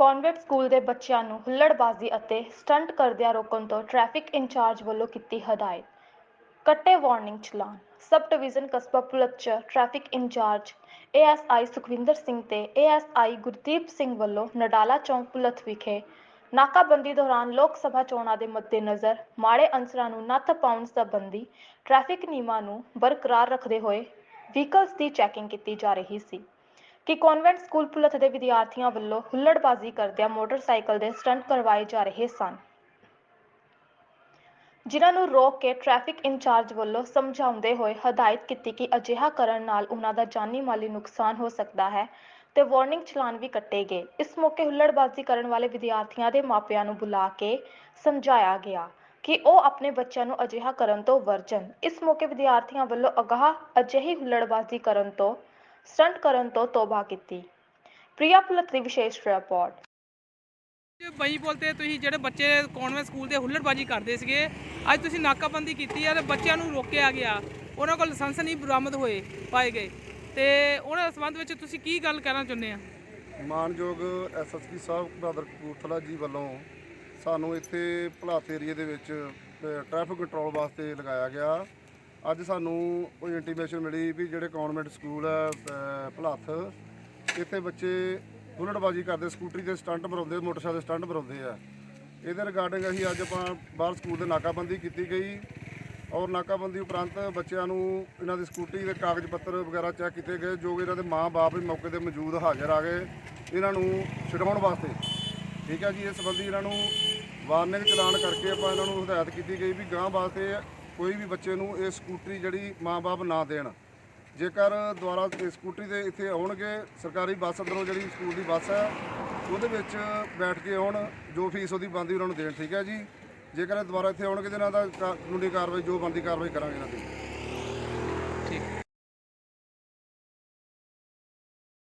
School ਦੇ ਬੱਚਿਆਂ ਨੂੰ ਹੁੱਲੜਬਾਜ਼ੀ ਅਤੇ ਸਟੰਟ ਕਰਦਿਆਂ ਰੋਕਣ ਤੋਂ ਟ੍ਰੈਫਿਕ ਇੰਚਾਰਜ ਵੱਲੋਂ ਕੀਤੀ ਹਦਾਇਤ। ਕੱਟੇ ਵਾਰਨਿੰਗ ਚਲਾਨ ਸਬ ਡਿਵੀਜ਼ਨ ਕਸਬਾ ਪੁਲਤ traffic incharge ASI Sukhwinder Singh ਤੇ ਏਐਸਆਈ ਗੁਰਦੀਪ ਸਿੰਘ ਵੱਲੋਂ ਨਡਾਲਾ ਚੌਂਕ ਪੁਲਤ ਵਿਖੇ ਨਾਕਾਬੰਦੀ ਦੌਰਾਨ ਲੋਕ ਸਭਾ ਚੋਣਾਂ ਦੇ ਮੱਦੇਨਜ਼ਰ ਮਾੜੇ ਅਨਸਰਾਂ ਨੂੰ ਨੱਥ ਪਾਉਣ ਸੰਬੰਧੀ ਟ੍ਰੈਫਿਕ ਨਿਯਮਾਂ ਨੂੰ ਬਰਕਰਾਰ ਰੱਖਦੇ ਹੋਏ ਵਹੀਕਲਸ ਦੀ ਚੈਕਿੰਗ ਕੀਤੀ ਜਾ ਰਹੀ ਸੀ। ਕਿ ਕਨਵੈਂਟ ਸਕੂਲ ਪੁਲਤ ਦੇ ਵਿਦਿਆਰਥੀਆਂ ਵੱਲੋਂ ਹੁੱਲੜਬਾਜ਼ੀ ਕਰਦਿਆਂ ਮੋਟਰਸਾਈਕਲ ਦੇ ਸਟੰਟ ਕਰਵਾਏ ਜਾ ਰਹੇ ਸਨ। ਜਿਨ੍ਹਾਂ ਨੂੰ ਰੋਕ ਕੇ ਟ੍ਰੈਫਿਕ ਇੰਚਾਰਜ ਵੱਲੋਂ ਸਮਝਾਉਂਦੇ ਹੋਏ ਹਦਾਇਤ ਕੀਤੀ ਕਿ ਅਜਿਹਾ ਕਰਨ ਨਾਲ ਉਹਨਾਂ ਦਾ ਜਾਨੀ ਮਾਲੀ ਨੁਕਸਾਨ ਹੋ ਸਕਦਾ ਹੈ ਤੇ ਵਾਰਨਿੰਗ ਚਲਾਨ ਵੀ ਕੱਟੇ ਗਏ। ਇਸ ਮੌਕੇ ਹੁੱਲੜਬਾਜ਼ੀ ਕਰਨ ਵਾਲੇ ਵਿਦਿਆਰਥੀਆਂ ਦੇ ਮਾਪਿਆਂ ਨੂੰ ਬੁਲਾ ਕੇ ਸਮਝਾਇਆ ਗਿਆ ਕਿ ਉਹ ਆਪਣੇ ਬੱਚਿਆਂ ਨੂੰ ਅਜਿਹਾ ਕਰਨ ਤੋਂ ਵਰਜਨ। ਇਸ ਮੌਕੇ ਵਿਦਿਆਰਥੀਆਂ ਵੱਲੋਂ ਅਗਾਹ ਅਜਿਹੀ ਹੁੱਲੜਬਾਜ਼ੀ ਕਰਨ ਤੋਂ ਸਟੰਟ ਕਰਨ ਤੋਂ ਤੋਬਾ ਕੀਤੀ। ਪ੍ਰਿਆ ਪੁਲਤ ਦੀ ਵਿਸ਼ੇਸ਼ ਰਿਪੋਰਟ। ਬਈ ਬੋਲਤੇ ਤੁਸੀਂ ਜਿਹੜੇ ਬੱਚੇ ਕਨਵੈਂਟ ਸਕੂਲ ਦੇ ਹੁੱਲੜਬਾਜੀ ਕਰਦੇ ਸੀਗੇ ਅੱਜ ਤੁਸੀਂ ਨਾਕਾਬੰਦੀ ਕੀਤੀ ਹੈ ਤੇ ਬੱਚਿਆਂ ਨੂੰ ਰੋਕਿਆ ਗਿਆ। ਉਹਨਾਂ ਕੋਲ ਲਾਇਸੈਂਸ ਨਹੀਂ ਬਰਾਮਦ ਹੋਏ ਪਾਏ ਗਏ। ਤੇ ਉਹਨਾਂ ਦੇ ਸੰਬੰਧ ਵਿੱਚ ਤੁਸੀਂ ਕੀ ਗੱਲ ਕਹਿਣਾ ਚਾਹੁੰਦੇ ਆ? ਮਾਨਯੋਗ ਐਸਐਸਪੀ ਸਾਹਿਬ ਬਹਾਦਰ ਕਪੂਰਥਲਾ ਜੀ ਵੱਲੋਂ ਸਾਨੂੰ ਇੱਥੇ ਭਲਾਤ ਦੇ ਵਿੱਚ ਟ੍ਰੈਫਿਕ ਕੰਟਰੋਲ ਵਾਸਤੇ ਲਗਾਇਆ ਗਿਆ। ਅੱਜ ਸਾਨੂੰ ਕੋਈ ਇੰਟੀਮੇਸ਼ਨ ਮਿਲੀ ਵੀ ਜਿਹੜੇ ਕਨਵੈਂਟ ਸਕੂਲ ਹੈ ਭਲੱਥ, ਇੱਥੇ ਬੱਚੇ ਬੁਲਟਬਾਜ਼ੀ ਕਰਦੇ, ਸਕੂਟਰੀ ਦੇ ਸਟੰਟ ਮਰਾਉਂਦੇ ਮੋਟਰਸਾਈਕਲ ਦੇ ਸਟੰਟ ਮਰਾਉਂਦੇ ਆ। ਇਹਦੇ ਰਿਗਾਰਡਿੰਗ ਅਸੀਂ ਅੱਜ ਆਪਾਂ ਬਾਹਰ ਸਕੂਲ ਦੇ ਨਾਕਾਬੰਦੀ ਕੀਤੀ ਗਈ ਔਰ ਨਾਕਾਬੰਦੀ ਉਪਰੰਤ ਬੱਚਿਆਂ ਨੂੰ ਇਹਨਾਂ ਦੀ ਸਕੂਟਰੀ ਦੇ ਕਾਗਜ਼ ਪੱਤਰ ਵਗੈਰਾ ਚੈੱਕ ਕੀਤੇ ਗਏ, ਜੋ ਕਿ ਇਹਨਾਂ ਦੇ ਮਾਂ-ਬਾਪ ਵੀ ਮੌਕੇ ਤੇ ਮੌਜੂਦ ਹਾਜ਼ਰ ਆ ਗਏ। ਇਹਨਾਂ ਨੂੰ ਛਡਾਉਣ ਵਾਸਤੇ। ਠੀਕ ਹੈ ਜੀ, ਇਸ ਸੰਬੰਧੀ ਇਹਨਾਂ ਨੂੰ ਵਾਰਨਿੰਗ ਚਲਾਨ ਕਰਕੇ ਆਪਾਂ ਇਹਨਾਂ ਨੂੰ ਹਦਾਇਤ ਕੀਤੀ ਗਈ ਵੀ ਗਾਂ ਵਾਸਤੇ ਕੋਈ ਵੀ ਬੱਚੇ ਨੂੰ ਇਹ ਸਕੂਟਰੀ ਜਿਹੜੀ ਮਾਂ-ਬਾਪ ਨਾ ਦੇਣ। ਜੇਕਰ ਦੁਆਰਾ ਇਹ ਸਕੂਟਰੀ ਦੇ ਇੱਥੇ ਆਉਣਗੇ, ਸਰਕਾਰੀ ਬੱਸ ਅੰਦਰੋਂ ਜਿਹੜੀ ਸਕੂਲ ਦੀ ਬੱਸ ਹੈ, ਉਹਦੇ ਵਿੱਚ ਬੈਠ ਕੇ ਆਉਣ, ਜੋ ਫੀਸ ਉਹਦੀ ਬਣਦੀ, ਉਹਨਾਂ ਨੂੰ ਦੇਣ। ਠੀਕ ਹੈ ਜੀ? ਜੇਕਰ ਇਹ ਦੁਬਾਰਾ ਇੱਥੇ ਆਉਣਗੇ, ਤਾਂ ਇਹਨਾਂ ਦਾ ਕਾ- ਕਾਨੂੰਨੀ ਕਾਰਵਾਈ, ਜੋ ਬਣਦੀ ਕਾਰਵਾਈ ਕਰਾਂਗੇ ਇਹਨਾਂ ਦੀ।